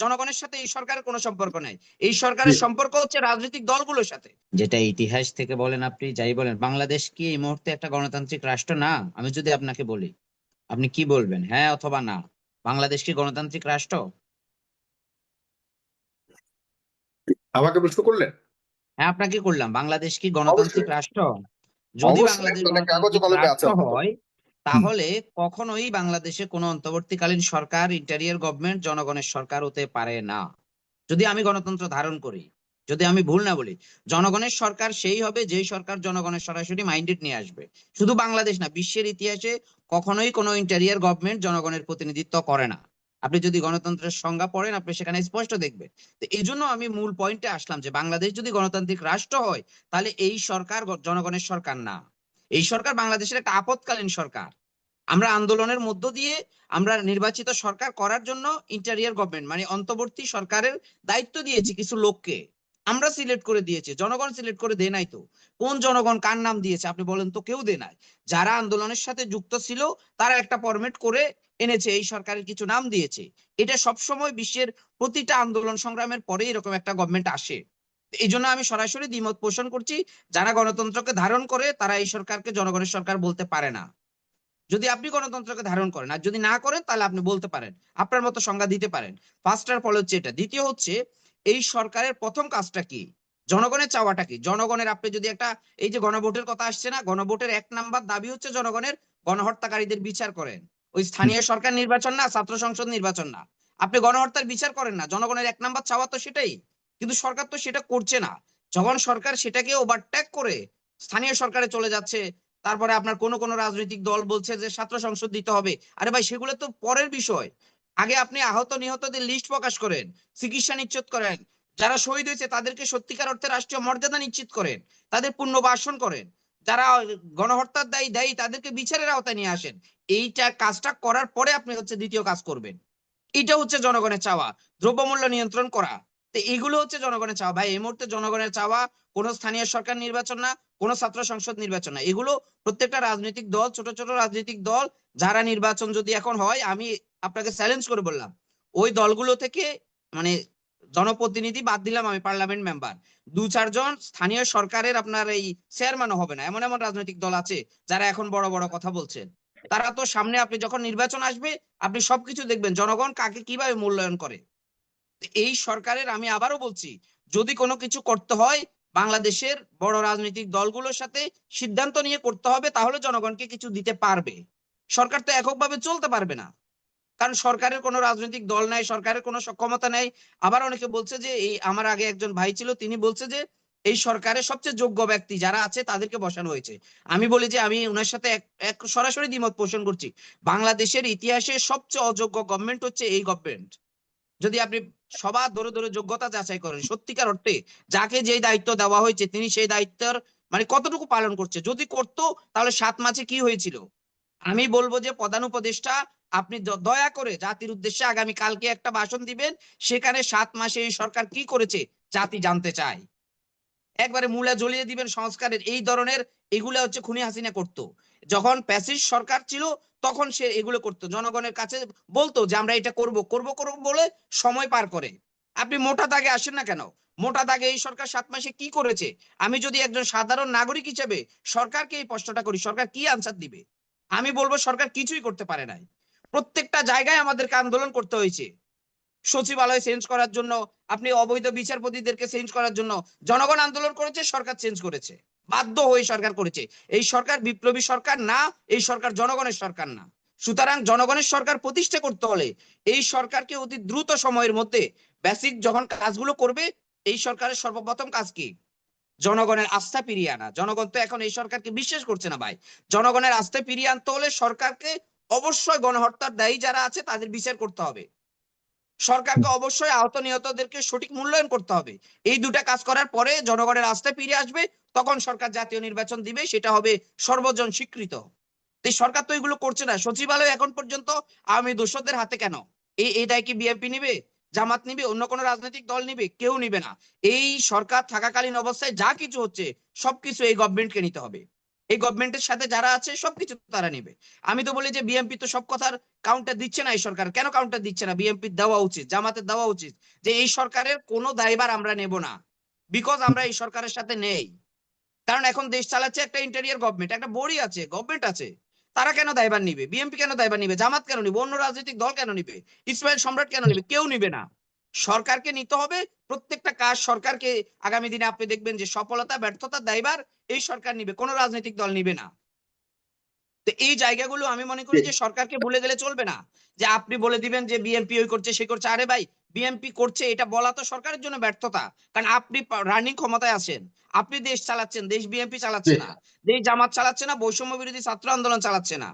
জনগণের সাথে এই সরকারের কোনো সম্পর্ক নাই। এই সরকারের সম্পর্ক হচ্ছে রাজনৈতিক দলগুলোর সাথে। যেটা ইতিহাস থেকে বলেন আপনি যাই বলেন বাংলাদেশ কি এই মুহূর্তে একটা গণতান্ত্রিক রাষ্ট্র? না। আমি যদি আপনাকে বলি আপনি কি বলবেন? হ্যাঁ অথবা না। বাংলাদেশ কি গণতান্ত্রিক রাষ্ট্র? আমাকে প্রশ্ন করলেন? হ্যাঁ আপনাকে করলাম। বাংলাদেশ কি গণতান্ত্রিক রাষ্ট্র? যদি বাংলাদেশ মানে গণতান্ত্রিক কলমে আছে রাষ্ট্র হয় তাহলে কখনোই বাংলাদেশে কোনো অন্তর্বর্তীকালীন সরকার ইন্টারিয়ার গভর্নমেন্ট জনগণের সরকার হতে পারে না। যদি আমি গণতন্ত্র ধারণ করি, যদি আমি ভুল না বলি, জনগণের সরকার সেই হবে যেই সরকার জনগণের সরাসরি মাইন্ডেড নিয়ে আসবে। শুধু বাংলাদেশ না, বিশ্বের ইতিহাসে কখনোই কোনো ইন্টারিয়ার গভর্নমেন্ট জনগণের প্রতিনিধিত্ব করে না। আপনি যদি গণতন্ত্রের সংজ্ঞা পড়েন, আপনি সেখানে স্পষ্ট দেখবেন। তো এই জন্য আমি মূল পয়েন্টে আসলাম যে, বাংলাদেশ যদি গণতান্ত্রিক রাষ্ট্র হয়, তাহলে এই সরকার জনগণের সরকার না। এই সরকার বাংলাদেশের একটা আপৎকালীন সরকার। আমরা আন্দোলনের মধ্য দিয়ে আমরা নির্বাচিত সরকার করার জন্য ইন্টারিয়ার গভর্নমেন্ট মানে অন্তর্বর্তী সরকারের দায়িত্ব দিয়েছি কিছু লোককে। আমরা সিলেক্ট করে দিয়েছি, জনগণ সিলেক্ট করে দেয় নাই তো। কোন জনগণ কার নাম দিয়েছে আপনি বলেন তো কেউ দেয় নাই। যারা আন্দোলনের সাথে যুক্ত ছিল, তারা একটা ফরমেট করে এনেছে, এই সরকারের কিছু নাম দিয়েছে। এটা সবসময় বিশ্বের প্রতিটা আন্দোলন সংগ্রামের পরে এরকম একটা গভর্নমেন্ট আসে। এই জন্য আমি সরাসরি দ্বিমত পোষণ করছি যারা গণতন্ত্রকে ধারণ করে তারা এই সরকারকে জনগণের সরকার বলতে পারে না। যদি আপনি গণতন্ত্রকে ধারণ করেন আর যদি না করেন তাহলে আপনি বলতে পারেন আপনার মতো সংজ্ঞা দিতে পারেন। ফার্স্ট আর ফল হচ্ছে এটা। দ্বিতীয় হচ্ছে এই সরকারের প্রথম কাজটা কি? জনগণের চাওয়াটা কি? জনগণের আপনি যদি একটা এই যে গণভোটের কথা আসছে না গণভোটের এক নাম্বার দাবি হচ্ছে জনগণের গণহত্যাকারীদের বিচার করেন। ওই স্থানীয় সরকার নির্বাচন না ছাত্র সংসদ নির্বাচন না। আপনি গণহত্যার বিচার করেন না জনগণের এক নাম্বার চাওয়া তো সেটাই। কিন্তু সরকার তো সেটা করছে না। যখন সরকার সেটাকে ওভারটেক করে স্থানীয় সরকারে চলে যাচ্ছে, তারপরে আপনার কোন কোন রাজনৈতিক দল বলছে যে ছাত্র সংসদ দিতে হবে। আরে ভাই, সেগুলো তো পরের বিষয়। আগে আপনি আহত নিহতদের লিস্ট প্রকাশ করেন, চিকিৎসা নিশ্চিত করেন, যারা শহীদ হয়েছে তাদেরকে সত্যিকার অর্থে রাষ্ট্রীয় মর্যাদা নিশ্চিত করেন, তাদের পুনর্বাসন করেন, যারা গণহত্যার দায়ী দায়ী তাদেরকে বিচারের আওতায় নিয়ে আসেন। এইটা কাজটা করার পরে আপনি হচ্ছে দ্বিতীয় কাজ করবেন। এটা হচ্ছে জনগণের চাওয়া, দ্রব্যমূল্য নিয়ন্ত্রণ করা। তো এগুলো হচ্ছে জনগণের চাওয়া। ভাই, এই মুহূর্তে জনগণের চাওয়া কোন স্থানীয় সরকার নির্বাচন না, কোন ছাত্র সংসদ নির্বাচন না। এগুলো প্রত্যেকটা রাজনৈতিক দল, ছোট ছোট রাজনৈতিক দল, যারা নির্বাচন যদি এখন হয়, আমি আপনাকে চ্যালেঞ্জ করে বললাম, ওই দলগুলো থেকে মানে জনপ্রতিনিধি বাদ দিলাম আমি পার্লামেন্ট মেম্বার দু চারজন স্থানীয় সরকারের আপনার এই চেয়ারম্যানও হবে না। এমন এমন রাজনৈতিক দল আছে, যারা এখন বড় বড় কথা বলছেন তারা তো সামনে আপনি যখন নির্বাচন আসবে, আপনি সবকিছু দেখবেন। জনগণ কাকে কীভাবে মূল্যায়ন করে? এই সরকারের আমি আবারও বলছি, যদি কোনো কিছু করতে হয়, বাংলাদেশের বড় রাজনৈতিক দলগুলোর সাথে সিদ্ধান্ত নিয়ে করতে হবে, তাহলে জনগণকে কিছু দিতে পারবে। সরকার তো এককভাবে চলতে পারবে না। কারণ সরকারের কোনো রাজনৈতিক দল নাই, সরকারের কোনো সক্ষমতা নাই। আবার অনেকে বলছে যে, এই আমার আগে একজন ভাই ছিল, তিনি বলছে যে, এই সরকারের সবচেয়ে যোগ্য ব্যক্তি যারা আছে, তাদেরকে বসানো হয়েছে। আমি বলি যে, আমি ওনার সাথে এক সরাসরি দ্বিমত পোষণ করছি। বাংলাদেশের ইতিহাসে সবচেয়ে অযোগ্য গভর্নমেন্ট হচ্ছে এই গভর্নমেন্ট যদি আপনি সবার ধরে ধরে যোগ্যতা যাচাই করেন। সত্যিকার অর্থে যাকে যে দায়িত্ব দেওয়া হয়েছে তিনি সেই দায়িত্বের মানে কতটুকু পালন করছে। যদি করতো তাহলে সাত মাসে কি হয়েছিল? আমি বলব যে প্রধান উপদেষ্টা, আপনি দয়া করে জাতির উদ্দেশ্যে আগামী কালকে একটা ভাষণ দিবেন। সেখানে সাত মাসে এই সরকার কি করেছে জাতি জানতে চায়। একবারে মূলা জ্বলিয়ে দিবেন সংস্কারের এই ধরনের, এগুলা হচ্ছে খুনি হাসিনা করতো। যখন প্যাসিজ সরকার ছিল, তখন সে এগুলো করতো। জনগণের কাছে বলতো যে, আমরা এটা করব করব করব বলে সময় পার করে। আপনি মোটা দাগে আসেন না কেন? মোটা দাগে এই সরকার সাত মাসে কি করেছে? আমি যদি একজন সাধারণ নাগরিক হিসেবে সরকারকে এই প্রশ্নটা করি, সরকার কি আনসার দিবে? আমি বলব, সরকার কিছুই করতে পারে নাই। প্রত্যেকটা জায়গায় আমাদেরকে আন্দোলন করতে হয়েছে। সচিবালয় চেঞ্জ করার জন্য, আপনি অবৈধ বিচারপতিদেরকে চেঞ্জ করার জন্য, জনগণ আন্দোলন করেছে, সরকার চেঞ্জ করেছে। বাধ্য হয়ে সরকার করেছে। এই সরকার বিপ্লবী সরকার না, এই সরকার জনগণের সরকার না। সুতরাং জনগণের সরকার প্রতিষ্ঠা করতে হলে এই সরকারকে অতি দ্রুত সময়ের মধ্যে বেসিক যখন কাজগুলো করবে, এই সরকারের সর্বপ্রথম কাজ কি? জনগণের আস্থা ফিরিয়ে আনা। জনগণ তো এখন এই সরকারকে বিশ্বাস করছে না ভাই। জনগণের আস্থা ফিরিয়ে আনতে হলে সরকারকে অবশ্যই গণহত্যার দায়ী যারা আছে তাদের বিচার করতে হবে। সরকারকে অবশ্যই আহত নিহতদেরকে সঠিক মূল্যায়ন করতে হবে। এই দুটা কাজ করার পরে জনগণের আস্থা ফিরে আসবে, তখন সরকার জাতীয় নির্বাচন দিবে, সেটা হবে সর্বজন স্বীকৃত। সরকার তো এগুলো করছে না। সচিবালয় এখন পর্যন্ত আওয়ামী দোষদের হাতে কেন? এই দায় কি বিএনপি নিবে? জামাত নিবে? অন্য কোনো রাজনৈতিক দল নিবে? কেউ নিবে না। এই সরকার থাকাকালীন অবস্থায় যা কিছু হচ্ছে, সবকিছু এই গভর্নমেন্টকে নিতে হবে। এই গভর্নমেন্টের সাথে যারা আছে, সবকিছু তারা নিবে। আমি তো বলি যে বিএনপি তো সব কথার কাউন্টার দিচ্ছে না এই সরকার। কেন কাউন্টার দিচ্ছে না? বিএনপি দেওয়া উচিত জামাতের দেওয়া উচিত যে এই সরকারের কোনো দায়ভার আমরা নেব না। বিকজ আমরা এই সরকারের সাথে নেই। কারণ এখন দেশ চালাচ্ছে একটা ইন্টেরিয়ার গভর্নমেন্ট একটা বডি আছে গভর্নমেন্ট আছে। তারা কেন দায়বার নিবে? বিএনপি কেন দায়ভার নিবে? জামাত কেন নিবে? অন্য রাজনৈতিক দল কেন নিবে? ইসমাইল সম্রাট কেন নিবে? কেউ নিবে না। সরকারকে নিতে হবে প্রত্যেকটা কাজ সরকারকে আগামী দিনে আপনি দেখবেন যে সফলতা ব্যর্থতা দায়ভার এই সরকার নিবে কোনো রাজনৈতিক দল নিবে না। তো এই জায়গাগুলো আমি মনে করি যে সরকারকে ভুলে গেলে চলবে না। যে আপনি বলে দিবেন যে বিএনপি ওই করছে সে করছে আরে ভাই বিএনপি করছে এটা বলা তো সরকারের জন্য ব্যর্থতা। কারণ আপনি রানিং ক্ষমতায় আছেন আপনি দেশ চালাচ্ছেন দেশ বিএনপি চালাচ্ছে না দেশ জামাত চালাচ্ছে না বৈষম্য বিরোধী ছাত্র আন্দোলন চালাচ্ছে না।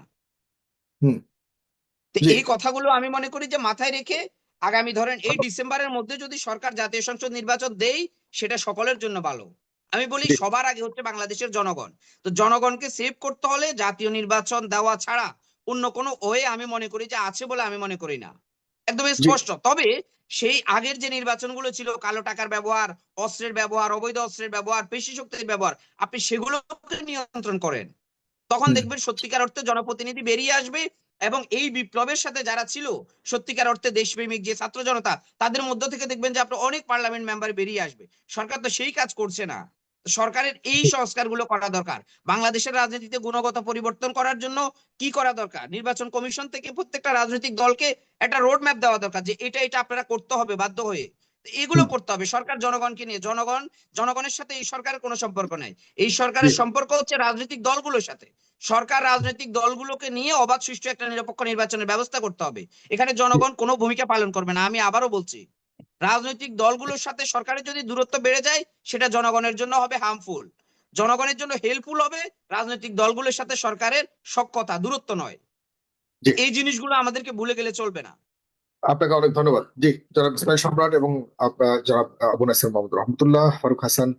এই কথাগুলো আমি মনে করি যে মাথায় রেখে আগামী ধরেন এই ডিসেম্বরের মধ্যে যদি সরকার জাতীয় সংসদ নির্বাচন দেই সেটা সকলের জন্য ভালো। আমি বলি সবার আগে হচ্ছে বাংলাদেশের জনগণ। তো জনগণকে সেভ করতে হলে জাতীয় নির্বাচন দেওয়া ছাড়া অন্য কোনো ওয়ে আমি মনে করি যে আছে বলে আমি মনে করি না। একদম স্পষ্ট। তবে সেই আগের যে নির্বাচনগুলো ছিল কালো টাকার ব্যবহার অস্ত্রের ব্যবহার অবৈধ অস্ত্রের ব্যবহার পেশি শক্তির ব্যবহার আপনি সেগুলোকে নিয়ন্ত্রণ করেন। তখন দেখবেন সত্যিকার অর্থে জনপ্রতিনিধি বেরিয়ে আসবে এবং এই বিপ্লবের সাথে যারা ছিল সত্যিকার অর্থে দেশপ্রেমিক যে ছাত্র জনতা তাদের মধ্য থেকে দেখবেন যে আপনার অনেক পার্লামেন্ট মেম্বার বেরিয়ে আসবে। সরকার তো সেই কাজ করছে না। সরকারের এই সংস্কারগুলো করা দরকার। বাংলাদেশের রাজনীতিতে গুণগত পরিবর্তন করার জন্য কি করা দরকার? নির্বাচন কমিশন থেকে প্রত্যেকটা রাজনৈতিক দলকে একটা রোড ম্যাপ দেওয়া দরকার যে এটা এটা আপনারা করতে হবে বাধ্য হয়ে। এগুলো করতে হবে সরকার জনগণকে নিয়ে। জনগণ জনগণের সাথে এই সরকারের কোনো সম্পর্ক নাই। এই সরকারের সম্পর্ক হচ্ছে রাজনৈতিক দলগুলোর সাথে। সরকার রাজনৈতিক দলগুলোকে নিয়ে অবাধ সুষ্ঠু একটা নিরপেক্ষ নির্বাচনের ব্যবস্থা করতে হবে। এখানে জনগণ কোনো ভূমিকা পালন করবে না আমি আবারও বলছি। রাজনৈতিক দলগুলোর সাথে সরকারের যদি দূরত্ব বেড়ে যায় সেটা জনগণের জন্য হবে হার্মফুল জনগণের জন্য হেল্পফুল হবে রাজনৈতিক দলগুলোর সাথে সরকারের সক্ষতা দূরত্ব নয়। এই জিনিসগুলো আমাদেরকে ভুলে গেলে চলবে না। আপনাকে অনেক ধন্যবাদ। জি জনাব ইসমাইল সম্রাট এবং আপনার জনাব আবু নাসির মোহাম্মদ রহমতুল্লাহ ফারুক হাসান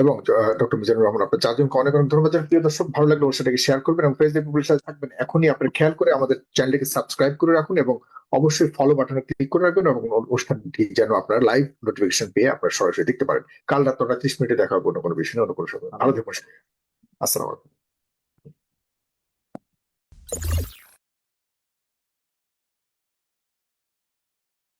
এবং ডক্টর মিজানুর রহমান আপনার জন্য অনেক অনেক ধন্যবাদ। প্রিয় দর্শক, ভালো লাগলে সেটাকে শেয়ার করবেন এবং ফেসবুক সাথে থাকবেন। এখনই আপনার খেয়াল করে আমাদের চ্যানেলটিকে সাবস্ক্রাইব করে রাখুন এবং অবশ্যই ফলো বাটনে ক্লিক করে রাখবেন এবং অনুষ্ঠানটি যেন আপনার লাইভ নোটিফিকেশন পেয়ে আপনার সরাসরি দেখতে পারেন। কাল রাত নটা ত্রিশ মিনিটে দেখা হবে অন্য কোনো বিষয় নিয়ে, অন্য কোনো সময়। ভালো থাকুন। আসসালাম আলাইকুম।